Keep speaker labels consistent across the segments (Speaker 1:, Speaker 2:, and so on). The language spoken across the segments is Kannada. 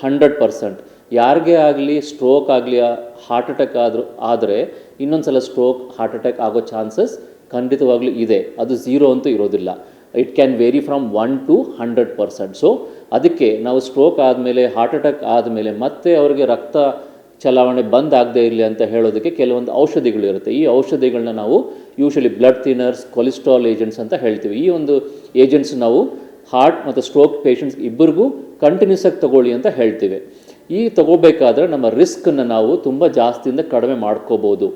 Speaker 1: Hundred percent. ಯಾರಿಗೇ ಆಗಲಿ, ಸ್ಟ್ರೋಕ್ ಆಗಲಿ ಹಾರ್ಟ್ ಅಟ್ಯಾಕ್ ಆದರೂ, ಆದರೆ ಇನ್ನೊಂದು ಸಲ ಸ್ಟ್ರೋಕ್, ಹಾರ್ಟ್ ಅಟ್ಯಾಕ್ ಆಗೋ ಚಾನ್ಸಸ್ ಖಂಡಿತವಾಗ್ಲೂ ಇದೆ. ಅದು ಝೀರೋ ಅಂತೂ ಇರೋದಿಲ್ಲ. It can vary from one to hundred percent so ಅದಕ್ಕೆ ನಾವು ಸ್ಟ್ರೋಕ್ ಆದಮೇಲೆ, ಹಾರ್ಟ್ ಅಟ್ಯಾಕ್ ಆದಮೇಲೆ ಮತ್ತೆ ಅವರಿಗೆ ರಕ್ತ ಚಲಾವಣೆ ಬಂದ್ ಆಗದೇ ಇರಲಿ ಅಂತ ಹೇಳೋದಕ್ಕೆ ಕೆಲವೊಂದು ಔಷಧಿಗಳಿರುತ್ತೆ ಈ ಔಷಧಿಗಳನ್ನ ನಾವು usually blood thinners cholesterol agents ಅಂತ ಹೇಳ್ತೀವಿ. ಈ ಒಂದು ಏಜೆಂಟ್ಸ್ ನಾವು ಹಾರ್ಟ್ ಮತ್ತು ಸ್ಟ್ರೋಕ್ ಪೇಷಂಟ್ಸ್ ಇಬ್ಬರಿಗೂ ಕಂಟಿನ್ಯೂಸ್ ಆಗಿ ತಗೊಳ್ಳಿ ಅಂತ ಹೇಳ್ತೀವಿ. ಈ ತಗೋಬೇಕಾದ್ರೆ ನಮ್ಮ ರಿಸ್ಕನ್ನು ನಾವು ತುಂಬ ಜಾಸ್ತಿಯಿಂದ ಕಡಿಮೆ ಮಾಡ್ಕೋಬೋದು.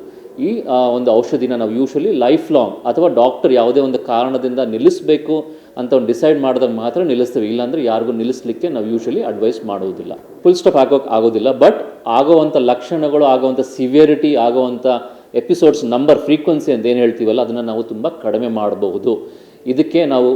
Speaker 1: ಈ ಒಂದು ಔಷಧಿನ ನಾವು ಯೂಶ್ವಲಿ ಲೈಫ್ ಲಾಂಗ್ ಅಥವಾ ಡಾಕ್ಟರ್ ಯಾವುದೇ ಒಂದು ಕಾರಣದಿಂದ ನಿಲ್ಲಿಸಬೇಕು ಅಂತ ಒಂದು ಡಿಸೈಡ್ ಮಾಡಿದಾಗ ಮಾತ್ರ ನಿಲ್ಲಿಸ್ತೀವಿ. ಇಲ್ಲಾಂದರೆ ಯಾರಿಗೂ ನಿಲ್ಲಿಸಲಿಕ್ಕೆ ನಾವು ಯೂಶ್ವಲಿ ಅಡ್ವೈಸ್ ಮಾಡುವುದಿಲ್ಲ ಫುಲ್ ಸ್ಟಾಪ್ ಹಾಕೋಕೆ ಆಗೋದಿಲ್ಲ. ಬಟ್ ಆಗೋವಂಥ ಲಕ್ಷಣಗಳು ಆಗೋವಂಥ ಸಿವಿಯರಿಟಿ ಆಗೋವಂಥ ಎಪಿಸೋಡ್ಸ್ ನಂಬರ್ ಫ್ರೀಕ್ವೆನ್ಸಿ ಅಂತ ಏನು ಹೇಳ್ತೀವಲ್ಲ, ಅದನ್ನು ನಾವು ತುಂಬ ಕಡಿಮೆ ಮಾಡಬಹುದು. ಇದಕ್ಕೆ ನಾವು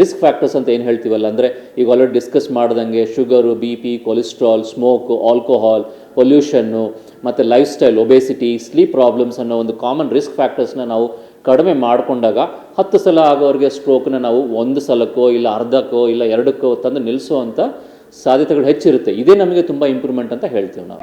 Speaker 1: ರಿಸ್ಕ್ ಫ್ಯಾಕ್ಟರ್ಸ್ ಅಂತ ಏನು ಹೇಳ್ತೀವಲ್ಲ, ಅಂದರೆ ಈಗ ಆಲ್ರೆಡಿ ಡಿಸ್ಕಸ್ ಮಾಡ್ದಂಗೆ sugar B P cholesterol smoke alcohol pollution ಮತ್ತು lifestyle obesity sleep problems ಅನ್ನೋ ಒಂದು ಕಾಮನ್ ರಿಸ್ಕ್ ಫ್ಯಾಕ್ಟರ್ಸ್ನ ನಾವು ಕಡಿಮೆ ಮಾಡಿಕೊಂಡಾಗ ಹತ್ತು ಸಲ ಆಗೋರಿಗೆ ಸ್ಟ್ರೋಕ್ನ ನಾವು ಒಂದು ಸಲಕ್ಕೋ ಇಲ್ಲ ಅರ್ಧಕ್ಕೋ ಇಲ್ಲ ಎರಡಕ್ಕೋ ತಂದು ನಿಲ್ಲಿಸೋ ಸಾಧ್ಯತೆಗಳು ಹೆಚ್ಚಿರುತ್ತೆ. ಇದೇ ನಮಗೆ ತುಂಬ ಇಂಪ್ರೂವ್ಮೆಂಟ್ ಅಂತ ಹೇಳ್ತೀವಿ ನಾವು.